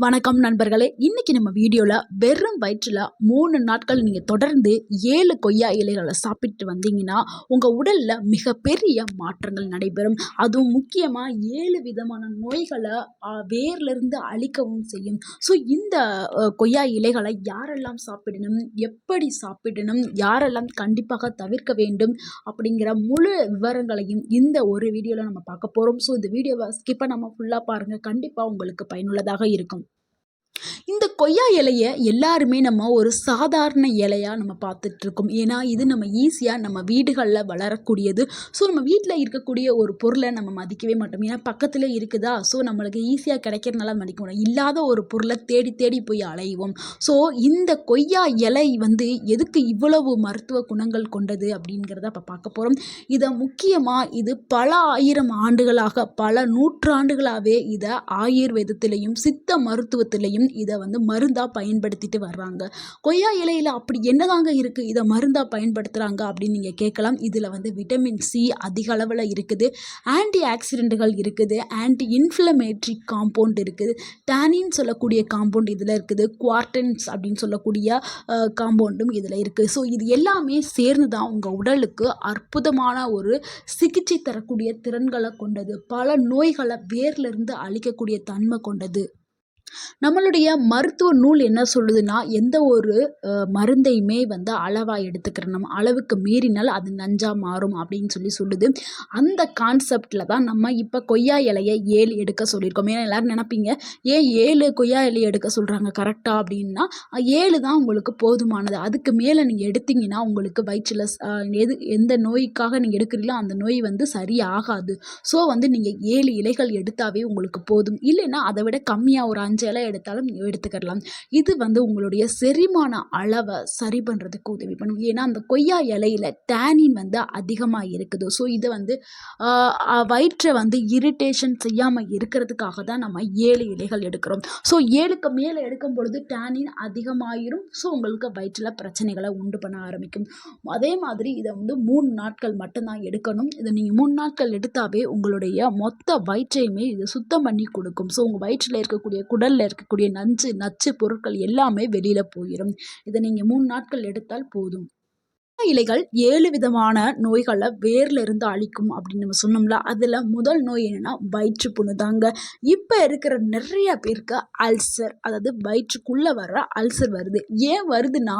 வணக்கம் நண்பர்களே. இன்னைக்கு நம்ம வீடியோவில் வெறும் வயிற்றில் மூணு நாட்கள் நீங்கள் தொடர்ந்து ஏழு கொய்யா இலைகளை சாப்பிட்டு வந்தீங்கன்னா உங்கள் உடலில் மிகப்பெரிய மாற்றங்கள் நடைபெறும். அதுவும் முக்கியமாக ஏழு விதமான நோய்களை வேர்லேருந்து அழிக்கவும் செய்யும். ஸோ இந்த கொய்யா இலைகளை யாரெல்லாம் சாப்பிடணும் எப்படி சாப்பிடணும் யாரெல்லாம் கண்டிப்பாக தவிர்க்க வேண்டும் அப்படிங்கிற முழு விவரங்களையும் இந்த ஒரு வீடியோவில் நம்ம பார்க்க போகிறோம் ஸோ இந்த வீடியோவை ஸ்கிப் பண்ணாமல் ஃபுல்லாக பாருங்கள் கண்டிப்பாக உங்களுக்கு பயனுள்ளதாக இருக்கும். இந்த கொய்யா இலையை எல்லாருமே நம்ம ஒரு சாதாரண இலையாக நம்ம பார்த்துட்டு இருக்கோம் ஏன்னா இது நம்ம ஈஸியாக நம்ம வீடுகளில் வளரக்கூடியது. ஸோ நம்ம வீட்டில் இருக்கக்கூடிய ஒரு பொருளை நம்ம மதிக்கவே மாட்டோம். ஏன்னா பக்கத்தில் இருக்குதா? ஸோ நம்மளுக்கு ஈஸியாக கிடைக்கிறதுனால மதிக்க மாட்டோம் இல்லாத ஒரு பொருளை தேடி தேடி போய் அலைவோம். ஸோ இந்த கொய்யா இலை வந்து எதுக்கு இவ்வளவு மருத்துவ குணங்கள் கொண்டது அப்படிங்கிறத இப்போ பார்க்க போகிறோம் இதை முக்கியமாக இது பல ஆயிரம் ஆண்டுகளாக பல நூற்றாண்டுகளாகவே இதை ஆயுர்வேதத்திலையும் சித்த மருத்துவத்திலையும் இதை இதை வந்து மருந்தாக பயன்படுத்திட்டு வர்றாங்க. கொய்யா இலையில் அப்படி என்னதாங்க இருக்குது இதை மருந்தாக பயன்படுத்துகிறாங்க அப்படின்னு நீங்கள் கேட்கலாம். இதில் வந்து விட்டமின் சி அதிக அளவில் இருக்குது. ஆன்டி ஆக்சிடென்ட்டுகள் இருக்குது. ஆன்டி இன்ஃப்ளமேட்ரி காம்பவுண்ட் இருக்குது. டேனின்னு சொல்லக்கூடிய காம்பவுண்ட் இதில் இருக்குது. குவார்டன்ஸ் அப்படின்னு சொல்லக்கூடிய காம்பவுண்டும் இதில் இருக்குது ஸோ இது எல்லாமே சேர்ந்து தான் உங்கள் உடலுக்கு அற்புதமான ஒரு சிகிச்சை தரக்கூடிய திறன்களை கொண்டது. பல நோய்களை வேர்லேருந்து அழிக்கக்கூடிய தன்மை கொண்டது. நம்மளுடைய மருத்துவ நூல் என்ன சொல்லுதுன்னா எந்த ஒரு மருந்தையுமே வந்து அளவாக எடுத்துக்கிறோம் நம்ம அளவுக்கு மீறினால் அது நஞ்சாக மாறும் அப்படின்னு சொல்லி சொல்லுது. அந்த கான்செப்டில் தான் நம்ம இப்போ கொய்யா இலையை ஏழு எடுக்க சொல்லியிருக்கோம். ஏன்னா எல்லோரும் நினைப்பீங்க ஏன் ஏழு கொய்யா இலையை எடுக்க சொல்கிறாங்க கரெக்டாக அப்படின்னா ஏழு தான் உங்களுக்கு போதுமானது. அதுக்கு மேலே நீங்கள் எடுத்தீங்கன்னா உங்களுக்கு வயிற்றில் எது எந்த நோய்க்காக நீங்கள் எடுக்கிறீங்களோ அந்த நோய் வந்து சரியாகாது ஸோ வந்து நீங்கள் ஏழு இலைகள் எடுத்தாவே உங்களுக்கு போதும். இல்லைன்னா அதை விட கம்மியாக ஒரு அஞ்சு இலை எடுத்தாலும் நீங்கள் எடுத்துக்கிடலாம். இது வந்து உங்களுடைய செரிமான அளவை சரி பண்ணுறதுக்கு உதவி பண்ணும். ஏன்னா அந்த கொய்யா இலையில டேனின் வந்து அதிகமாக இருக்குது. ஸோ இதை வந்து வயிற்றை வந்து இரிட்டேஷன் செய்யாமல் இருக்கிறதுக்காக தான் நம்ம ஏழு இலைகள் எடுக்கிறோம். ஸோ ஏழுக்கு மேலே எடுக்கும் பொழுது டேனின் அதிகமாயிரும். ஸோ உங்களுக்கு வயிற்றில் பிரச்சனைகளை உண்டு பண்ண ஆரம்பிக்கும். அதே மாதிரி இதை வந்து மூணு நாட்கள் மட்டும்தான் எடுக்கணும். இதை நீங்கள் மூணு நாட்கள் எடுத்தாவே உங்களுடைய மொத்த வயிற்றையுமே இது சுத்தம் பண்ணி கொடுக்கும். ஸோ உங்கள் வயிற்றில் இருக்கக்கூடிய குடல் உடலில் இருக்கக்கூடிய நஞ்சு நச்சு பொருட்கள் எல்லாமே வெளியில் போயிடும் இதை நீங்கள் மூணு நாட்கள் எடுத்தால் போதும். இலைகள் ஏழு விதமான நோய்களை வேர்ல இருந்து அழிக்கும் அப்படின்னு நம்ம சொன்னோம்ல அதில் முதல் நோய் என்னன்னா வயிற்றுப்புண்ணு தாங்க. இப்போ இருக்கிற நிறைய பேருக்கு அல்சர் அதாவது வயிற்றுக்குள்ளே வர்ற அல்சர் வருது. ஏன் வருதுன்னா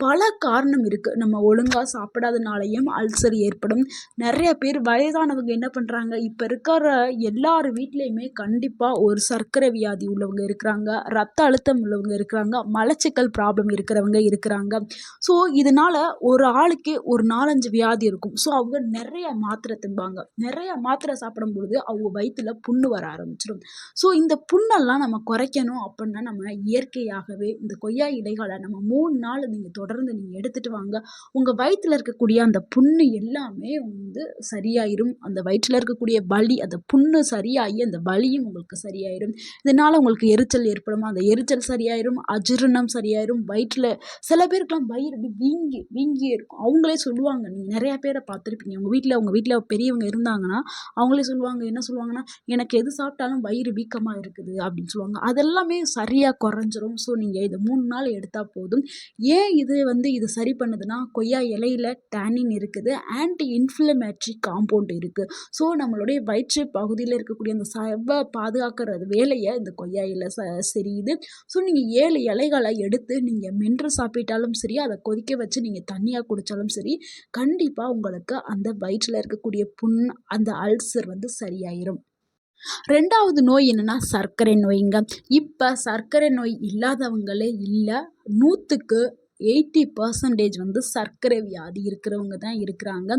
பல காரணம் இருக்குது நம்ம ஒழுங்காக சாப்பிடாதனாலையும் அல்சர் ஏற்படும். நிறைய பேர் வயதானவங்க என்ன பண்ணுறாங்க இப்போ இருக்கிற எல்லார் வீட்லேயுமே கண்டிப்பாக ஒரு சர்க்கரை வியாதி உள்ளவங்க இருக்கிறாங்க. ரத்த அழுத்தம் உள்ளவங்க இருக்கிறாங்க. மலச்சிக்கல் ப்ராப்ளம் இருக்கிறவங்க இருக்கிறாங்க. ஸோ இதனால் ஒரு ஆளுக்கே ஒரு நாலஞ்சு வியாதி இருக்கும். ஸோ அவங்க நிறைய மாத்திரை திம்பாங்க நிறைய மாத்திரை சாப்பிடும் பொழுது அவங்க வயிற்றுல புண்ணு வர ஆரம்பிச்சிடும் ஸோ இந்த புண்ணெல்லாம் நம்ம குறைக்கணும் அப்படின்னா நம்ம இயற்கையாகவே இந்த கொய்யா இலைகளை நம்ம மூணு நாள் நீங்கள் தொடர்ந்து தொடர்ந்து நீங்கள் எடுத்துகிட்டு வாங்க. உங்கள் வயிற்றில் இருக்கக்கூடிய அந்த புண்ணு எல்லாமே வந்து சரியாயிரும். அந்த வயிற்றில் இருக்கக்கூடிய வலி அந்த புண்ணு சரியாகி அந்த வலியும் உங்களுக்கு சரியாயிரும். இதனால் உங்களுக்கு எரிச்சல் ஏற்படும். அந்த எரிச்சல் சரியாயிரும் அஜீரணம் சரியாயிரும். வயிற்றில் சில பேருக்குலாம் வயிறு அப்படி வீங்கி வீங்கியே இருக்கும். அவங்களே சொல்லுவாங்க நீங்கள் நிறையா பேரை பார்த்துருப்பீங்க. உங்கள் வீட்டில் உங்கள் வீட்டில் பெரியவங்க இருந்தாங்கன்னா அவங்களே சொல்லுவாங்க என்ன சொல்லுவாங்கன்னா எனக்கு எது சாப்பிட்டாலும் வயிறு வீக்கமாக இருக்குது அப்படின்னு சொல்லுவாங்க. அதெல்லாமே சரியாக குறைஞ்சிரும். ஸோ நீங்கள் இதை மூணு நாள் எடுத்தால் போதும். ஏன் இது வந்து இது சரி பண்ணுதுன்னா கொய்யா இலையில டேனின் இருக்குது ஆன்டி இன்ஃப்ளமேட்ரி காம்பவுண்ட் இருக்குது ஸோ நம்மளுடைய வயிற்று பகுதியில் இருக்கக்கூடிய அந்த செவ்வாய் பாதுகாக்கிறது வேலையை இந்த கொய்யா இலை ச சரியுது. ஸோ நீங்கள் ஏழு இலைகளை எடுத்து நீங்கள் மென்று சாப்பிட்டாலும் சரி அதை கொதிக்க வச்சு நீங்கள் தண்ணியாக குடித்தாலும் சரி கண்டிப்பாக உங்களுக்கு அந்த வயிற்றில் இருக்கக்கூடிய புண் அந்த அல்சர் வந்து சரியாயிரும். ரெண்டாவது நோய் என்னன்னா சர்க்கரை நோய்ங்க. இப்போ சர்க்கரை நோய் இல்லாதவங்களே இல்லை நூற்றுக்கு எயிட்டி பர்சன்டேஜ் வந்து சர்க்கரை வியாதி இருக்கிறவங்க தான் இருக்கிறாங்க.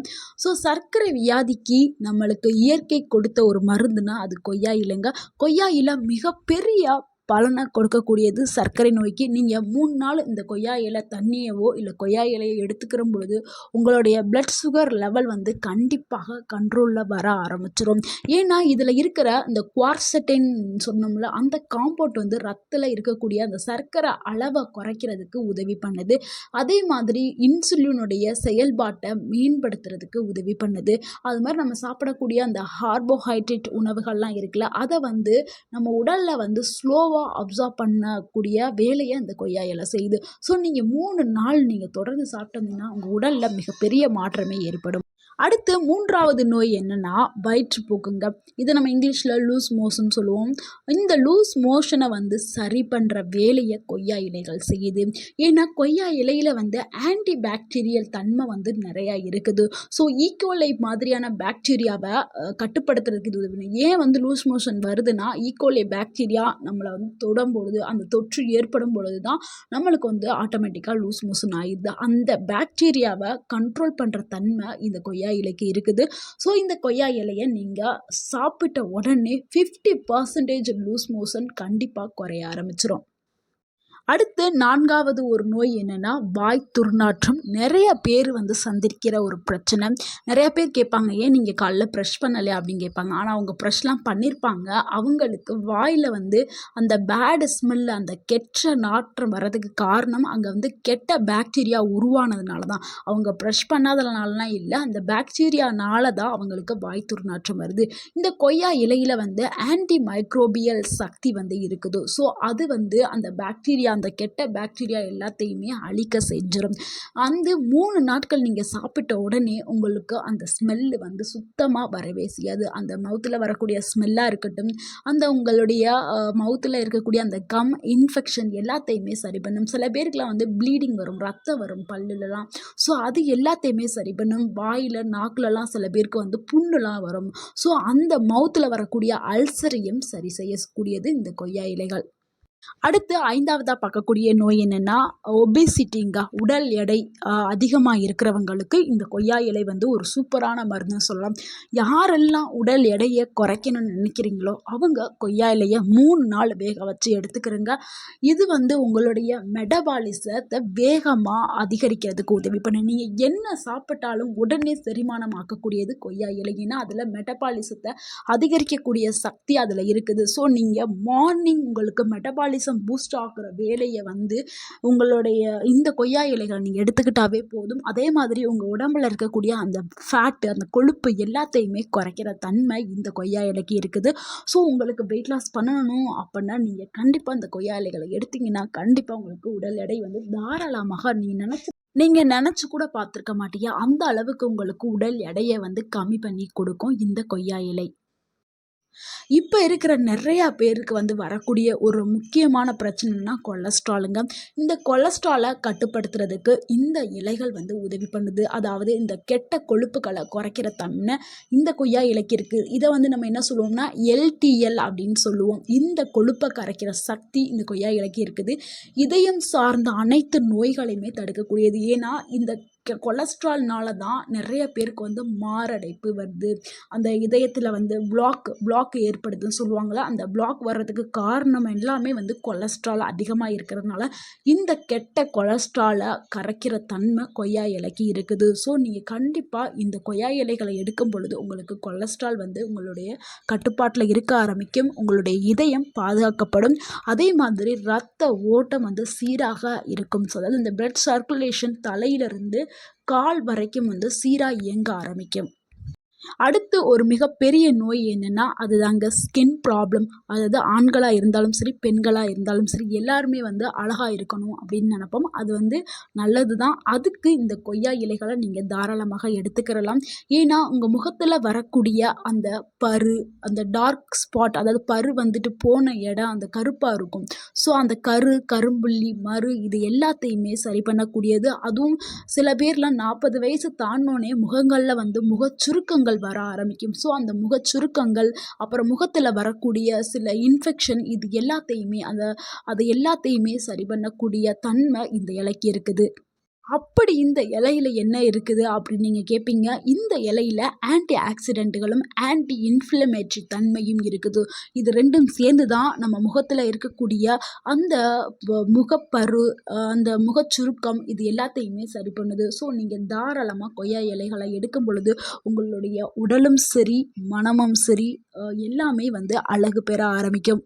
ஸோ சர்க்கரை வியாதிக்கு நம்மளுக்கு இயற்கை கொடுத்த ஒரு மருந்துனா அது கொய்யா இலைங்க கொய்யா இலை மிகப்பெரிய பலனை கொடுக்கக்கூடியது சர்க்கரை நோய்க்கு. நீங்கள் மூணு நாள் இந்த கொய்யா இலை தண்ணியவோ இல்லை கொய்யா இலையை எடுத்துக்கிற பொழுது உங்களுடைய பிளட் சுகர் லெவல் வந்து கண்டிப்பாக கண்ட்ரோலில் வர ஆரம்பிச்சிடும் ஏன்னா இதில் இருக்கிற இந்த குவார்சட்டின் சொன்னோம்ல அந்த காம்பவுண்ட் வந்து ரத்தில் இருக்கக்கூடிய அந்த சர்க்கரை அளவை குறைக்கிறதுக்கு உதவி பண்ணுது. அதே மாதிரி இன்சுலினுடைய செயல்பாட்டை மேம்படுத்துறதுக்கு உதவி பண்ணுது. அது மாதிரி நம்ம சாப்பிடக்கூடிய அந்த கார்போஹைட்ரேட் உணவுகள்லாம் இருக்குல்ல அதை வந்து நம்ம உடலில் வந்து ஸ்லோவாக மெதுவாக அப்சார்ப் பண்ணக்கூடிய வேலையை அந்த கொய்யா இலை செய்யுது. ஸோ நீங்கள் மூணு நாள் நீங்கள் தொடர்ந்து சாப்பிட்டீங்கன்னா உங்கள் உடலில் மிகப்பெரிய மாற்றமே ஏற்படும். அடுத்து மூன்றாவது நோய் என்னென்னா வயிற்றுப்போக்குங்க இதை நம்ம இங்கிலீஷில் லூஸ் மோஷன் சொல்லுவோம். இந்த லூஸ் மோஷனை வந்து சரி பண்ணுற வேலையை கொய்யா இலைகள் செய்யுது. ஏன்னா கொய்யா இலையில் வந்து ஆன்டி பாக்டீரியல் தன்மை வந்து நிறையா இருக்குது. So E coli e. மாதிரியான பாக்டீரியாவை கட்டுப்படுத்துறதுக்கு இது உதவி ஏன் வந்து லூஸ் மோஷன் வருதுன்னா e. ஈக்கோலை பாக்டீரியா நம்மளை வந்து தொடும் பொழுது அந்த தொற்று ஏற்படும் பொழுது தான் நம்மளுக்கு வந்து ஆட்டோமேட்டிக்காக லூஸ் மோஷன் ஆயிடுது. அந்த பாக்டீரியாவை கண்ட்ரோல் பண்ணுற தன்மை இந்த கொய்யா இலைக்கு இருக்குது. ஸோ இந்த கொய்யா இலையை நீங்கள் சாப்பிட்ட உடனே ஃபிஃப்டி பர்சன்டேஜ் லூஸ் மோஷன் கண்டிப்பாக குறைய ஆரம்பிச்சிடும் அடுத்து நான்காவது ஒரு நோய் என்னென்னா வாய் துர்நாற்றம். நிறைய பேர் வந்து சந்திக்கிற ஒரு பிரச்சனை. நிறைய பேர் கேட்பாங்க ஏன் நீங்கள் காலைல ப்ரெஷ் பண்ணலையா அப்படின்னு கேட்பாங்க. ஆனால் அவங்க ப்ரெஷ்லாம் பண்ணியிருப்பாங்க அவங்களுக்கு வாயில் வந்து அந்த பேடு ஸ்மெல் அந்த கெட்ட நாற்றம் வர்றதுக்கு காரணம் அங்கே வந்து கெட்ட பாக்டீரியா உருவானதுனால தான். அவங்க ப்ரெஷ் பண்ணாதனாலலாம் இல்லை அந்த பாக்டீரியானால தான் அவங்களுக்கு வாய் துர்நாற்றம் வருது. இந்த கொய்யா இலையில் வந்து ஆன்டி மைக்ரோபியல் சக்தி வந்து இருக்குது. ஸோ அது வந்து அந்த பாக்டீரியா அந்த கெட்ட பாக்டீரியா எல்லாத்தையுமே அழிக்க செஞ்சிடும் அந்த மூணு நாட்கள் நீங்கள் சாப்பிட்ட உடனே உங்களுக்கு அந்த ஸ்மெல்லு வந்து சுத்தமாக வரவே செய்யாது. அந்த மவுத்தில் வரக்கூடிய ஸ்மெல்லாக இருக்கட்டும் அந்த உங்களுடைய மவுத்தில் இருக்கக்கூடிய அந்த கம் இன்ஃபெக்ஷன் எல்லாத்தையுமே சரி பண்ணும். சில பேருக்குலாம் வந்து ப்ளீடிங் வரும் ரத்தம் வரும் பல்லுலலாம். ஸோ அது எல்லாத்தையுமே சரி பண்ணும். வாயில் நாக்குலலாம் சில பேருக்கு வந்து புண்ணுலாம் வரும். ஸோ அந்த மவுத்தில் வரக்கூடிய அல்சரையும் சரி செய்யக்கூடியது இந்த கொய்யா இலைகள். அடுத்து ஐந்தாவதாக பார்க்கக்கூடிய நோய் என்னென்னா ஒபேசிட்டிங்க உடல் எடை அதிகமாக இருக்கிறவங்களுக்கு இந்த கொய்யா இலை வந்து ஒரு சூப்பரான மருந்துன்னு சொல்லலாம். யாரெல்லாம் உடல் எடையை குறைக்கணும்னு நினைக்கிறீங்களோ அவங்க கொய்யா இலையை மூணு நாள் வேக வச்சு எடுத்துக்கிறங்க. இது வந்து உங்களுடைய மெடபாலிசத்தை வேகமாக அதிகரிக்கிறதுக்கு உதவி பண்ணு நீங்கள் என்ன சாப்பிட்டாலும் உடனே செரிமானம் ஆக்கக்கூடியது கொய்யா இலை. ஏன்னா அதில் மெடபாலிசத்தை அதிகரிக்கக்கூடிய சக்தி அதில் இருக்குது. ஸோ நீங்கள் மார்னிங் உங்களுக்கு மெட்டபால் மெட்டபாலிசம் பூஸ்ட் ஆகுற வேலையை வந்து உங்களுடைய இந்த கொய்யா இலைகளை நீங்கள் எடுத்துக்கிட்டாவே போதும். அதே மாதிரி உங்கள் உடம்புல இருக்கக்கூடிய அந்த ஃபேட்டு அந்த கொழுப்பு எல்லாத்தையுமே குறைக்கிற தன்மை இந்த கொய்யா இலைக்கு இருக்குது. ஸோ உங்களுக்கு வெயிட் லாஸ் பண்ணணும் அப்படின்னா நீங்கள் கண்டிப்பாக இந்த கொய்யா இலைகளை எடுத்திங்கன்னா கண்டிப்பாக உங்களுக்கு உடல் எடை வந்து தாராளமாக நீங்கள் நினச்சி நீங்கள் நினச்சி கூட பார்த்துருக்க மாட்டீங்க அந்த அளவுக்கு உங்களுக்கு உடல் எடையை வந்து கம்மி பண்ணி கொடுக்கும் இந்த கொய்யா இலை. இப்போ இருக்கிற நிறையா பேருக்கு வந்து வரக்கூடிய ஒரு முக்கியமான பிரச்சனைனா கொலஸ்ட்ராலுங்க. இந்த கொலஸ்ட்ராலை கட்டுப்படுத்துறதுக்கு இந்த இலைகள் வந்து உதவி பண்ணுது. அதாவது இந்த கெட்ட கொழுப்புகளை குறைக்கிற தன்மை இந்த கொய்யா இலைக்கு இருக்குது இதை வந்து நம்ம என்ன சொல்லுவோம்னா எல்டிஎல் அப்படின்னு சொல்லுவோம். இந்த கொழுப்பை கரைக்கிற சக்தி இந்த கொய்யா இலைக்கு இருக்குது. இதயம் சார்ந்த அனைத்து நோய்களையுமே தடுக்கக்கூடியது. ஏன்னா இந்த கொலஸ்ட்ரால்னால தான் நிறைய பேருக்கு வந்து மாரடைப்பு வருது. அந்த இதயத்தில் வந்து பிளாக் பிளாக் ஏற்படுதுன்னு சொல்லுவாங்களா அந்த பிளாக் வர்றதுக்கு காரணம் எல்லாமே வந்து கொலஸ்ட்ரால் அதிகமாக இருக்கிறதுனால இந்த கெட்ட கொலஸ்ட்ராலை கரைக்கிற தன்மை கொய்யா இலைக்கு இருக்குது. ஸோ நீங்கள் கண்டிப்பாக இந்த கொய்யா இலைகளை எடுக்கும் பொழுது உங்களுக்கு கொலஸ்ட்ரால் வந்து உங்களுடைய கட்டுப்பாட்டில் இருக்க ஆரம்பிக்கும். உங்களுடைய இதயம் பாதுகாக்கப்படும். அதே மாதிரி ரத்த ஓட்டம் வந்து சீராக இருக்கும். ஸோ அதாவது இந்த பிளட் சர்க்குலேஷன் தலையிலிருந்து கால் வரைக்கும் வந்து சீராக இயங்க ஆரம்பிக்கும். அடுத்து ஒரு மிகப்பெரிய நோய் என்னென்னா அதுதாங்க ஸ்கின் ப்ராப்ளம் அதாவது ஆண்களாக இருந்தாலும் சரி பெண்களாக இருந்தாலும் சரி எல்லாருமே வந்து அழகாக இருக்கணும் அப்படின்னு நினப்போம். அது வந்து நல்லது தான் அதுக்கு இந்த கொய்யா இலைகளை நீங்கள் தாராளமாக எடுத்துக்கிறலாம் ஏன்னா உங்கள் முகத்தில் வரக்கூடிய அந்த பரு அந்த டார்க் ஸ்பாட் அதாவது பரு வந்துட்டு போன இடம் அந்த கருப்பாக இருக்கும். ஸோ அந்த கரு கரும்புள்ளி மறு இது எல்லாத்தையுமே சரி பண்ணக்கூடியது. அதுவும் சில பேர்லாம் நாற்பது வயசு தாண்டோனே முகங்களில் வந்து முகச்சுருக்கங்கள் வர ஆரம்பிக்கும். ஸோ அந்த முகச்சுருக்கங்கள் அப்புறம் முகத்தில் வரக்கூடிய சில இன்ஃபெக்ஷன் இது எல்லாத்தையுமே அந்த அதை எல்லாத்தையுமே சரி பண்ணக்கூடிய தன்மை இந்த இலைக்கு இருக்குது. அப்படி இந்த இலையில என்ன இருக்குது அப்படின்னு நீங்கள் கேட்பீங்க இந்த இலையில ஆன்டி ஆக்சிடெண்ட்டுகளும் ஆன்டி இன்ஃப்ளமேட்ரி தன்மையும் இருக்குது. இது ரெண்டும் சேர்ந்து தான் நம்ம முகத்தில் இருக்கக்கூடிய அந்த முகப்பரு அந்த முகச்சுருக்கம் இது எல்லாத்தையுமே சரி பண்ணுது. ஸோ நீங்கள் தாராளமாக கொய்யா இலைகளை எடுக்கும் பொழுது உங்களுடைய உடலும் சரி மனமும் சரி எல்லாமே வந்து அழகு பெற ஆரம்பிக்கும்.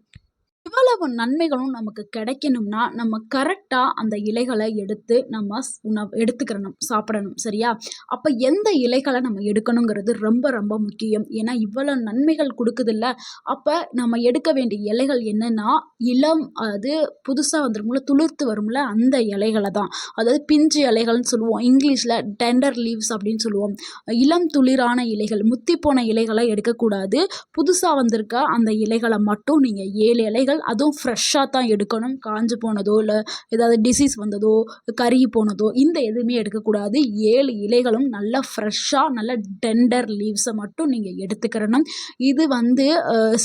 இவ்வளவு நன்மைகளும் நமக்கு கிடைக்கணும்னா நம்ம கரெக்டாக அந்த இலைகளை எடுத்து நம்ம உணவு எடுத்துக்கிறணும் சாப்பிடணும் சரியா? அப்போ எந்த இலைகளை நம்ம எடுக்கணுங்கிறது ரொம்ப ரொம்ப முக்கியம். ஏன்னா இவ்வளோ நன்மைகள் கொடுக்குதுல்ல. அப்போ நம்ம எடுக்க வேண்டிய இலைகள் என்னென்னா இளம் அது புதுசாக வந்துரும்ல துளிர்த்து வரும்ல அந்த இலைகளை தான். அதாவது பிஞ்சு இலைகள்னு சொல்லுவோம். இங்கிலீஷில் டெண்டர் லீவ்ஸ் அப்படின்னு சொல்லுவோம். இளம் துளிரான இலைகள் முத்தி போன இலைகளை எடுக்கக்கூடாது. புதுசாக வந்திருக்க அந்த இலைகளை மட்டும் நீங்கள் ஏழு இலைகள் அதுவும் ஃப்ரெஷ்ஷாக தான் எடுக்கணும். காஞ்சு போனதோ இல்லை ஏதாவது டிசீஸ் வந்ததோ கருகி போனதோ இந்த எதுவுமே எடுக்கக்கூடாது. ஏழு இலைகளும் நல்லா ஃப்ரெஷ்ஷாக நல்ல டெண்டர் லீவ்ஸை மட்டும் நீங்கள் எடுத்துக்கிறணும். இது வந்து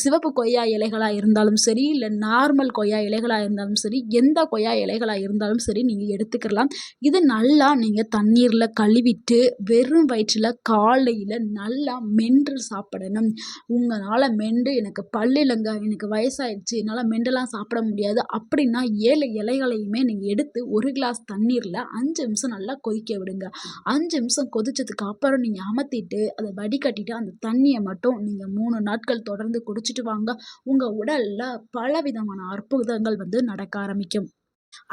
சிவப்பு கொய்யா இலைகளாக இருந்தாலும் சரி இல்லை நார்மல் கொய்யா இலைகளாக இருந்தாலும் சரி எந்த கொய்யா இலைகளாக இருந்தாலும் சரி நீங்கள் எடுத்துக்கலாம் இது நல்லா நீங்கள் தண்ணீரில் கழுவிட்டு வெறும் வயிற்றில் காலையில் நல்லா மென்று சாப்பிடணும். உங்களால் மென்று எனக்கு பல்லு இல்லைங்க எனக்கு வயசாயிடுச்சு என்னால் மெண்டெல்லாம் சாப்பிட முடியாது. அப்படின்னா ஏழு இலைகளையுமே நீங்கள் எடுத்து ஒரு கிளாஸ் தண்ணீரில் அஞ்சு நிமிஷம் நல்லா கொதிக்க விடுங்க. அஞ்சு நிமிஷம் கொதிச்சதுக்கு அப்புறம் நீங்கள் அமர்த்திட்டு அதை வடிகட்டிட்டு அந்த தண்ணியை மட்டும் நீங்கள் மூணு நாட்கள் தொடர்ந்து குடிச்சிட்டு வாங்க. உங்கள் உடலில் பலவிதமான அற்புதங்கள் வந்து நடக்க ஆரம்பிக்கும்.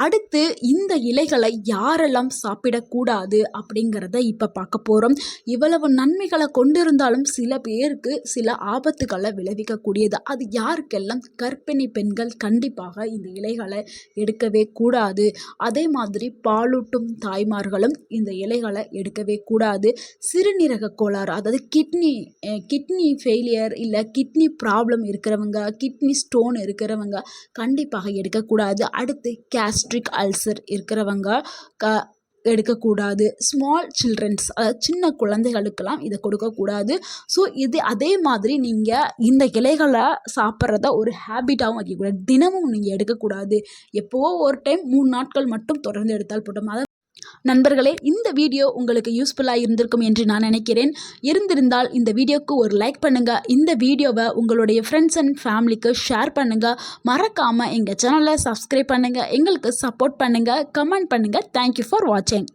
அடுத்து இந்த இலைகளை யாரெல்லாம் சாப்பிடக்கூடாது அப்படிங்கிறத இப்போ பார்க்க போகிறோம் இவ்வளவு நன்மைகளை கொண்டிருந்தாலும் சில பேருக்கு சில ஆபத்துகளை விளைவிக்கக்கூடியது. அது யாருக்கெல்லாம்? கர்ப்பிணி பெண்கள் கண்டிப்பாக இந்த இலைகளை எடுக்கவே கூடாது. அதே மாதிரி பாலூட்டும் தாய்மார்களும் இந்த இலைகளை எடுக்கவே கூடாது. சிறுநீரக கோளாறு அதாவது கிட்னி கிட்னி ஃபெயிலியர் இல்லை கிட்னி ப்ராப்ளம் இருக்கிறவங்க கிட்னி ஸ்டோன் இருக்கிறவங்க கண்டிப்பாக எடுக்கக்கூடாது. அடுத்து கே கேஸ்ட்ரிக் அல்சர் இருக்கிறவங்க க எடுக்கக்கூடாது. ஸ்மால் சில்ட்ரன்ஸ் அதாவது சின்ன குழந்தைகளுக்கெல்லாம் இதை கொடுக்கக்கூடாது. ஸோ இது அதே மாதிரி நீங்கள் இந்த இலைகளை சாப்பிட்றத ஒரு ஹேபிட்டாகவும் வைக்கக்கூடாது. தினமும் நீங்கள் எடுக்கக்கூடாது. எப்போவோ ஒரு டைம் மூணு நாட்கள் மட்டும் தொடர்ந்து எடுத்தால் போட்டோம் அதை நண்பர்களே இந்த வீடியோ உங்களுக்கு யூஸ்ஃபுல்லாக இருந்திருக்கும் என்று நான் நினைக்கிறேன். இருந்திருந்தால் இந்த வீடியோக்கு ஒரு லைக் பண்ணுங்கள் இந்த வீடியோவை உங்களுடைய ஃப்ரெண்ட்ஸ் அண்ட் ஃபேமிலிக்கு ஷேர் பண்ணுங்கள் மறக்காமல் எங்கள் சேனலை சப்ஸ்கிரைப் பண்ணுங்கள் எங்களுக்கு சப்போர்ட் பண்ணுங்கள் கமெண்ட் பண்ணுங்கள் தேங்க்யூ ஃபார் வாட்சிங்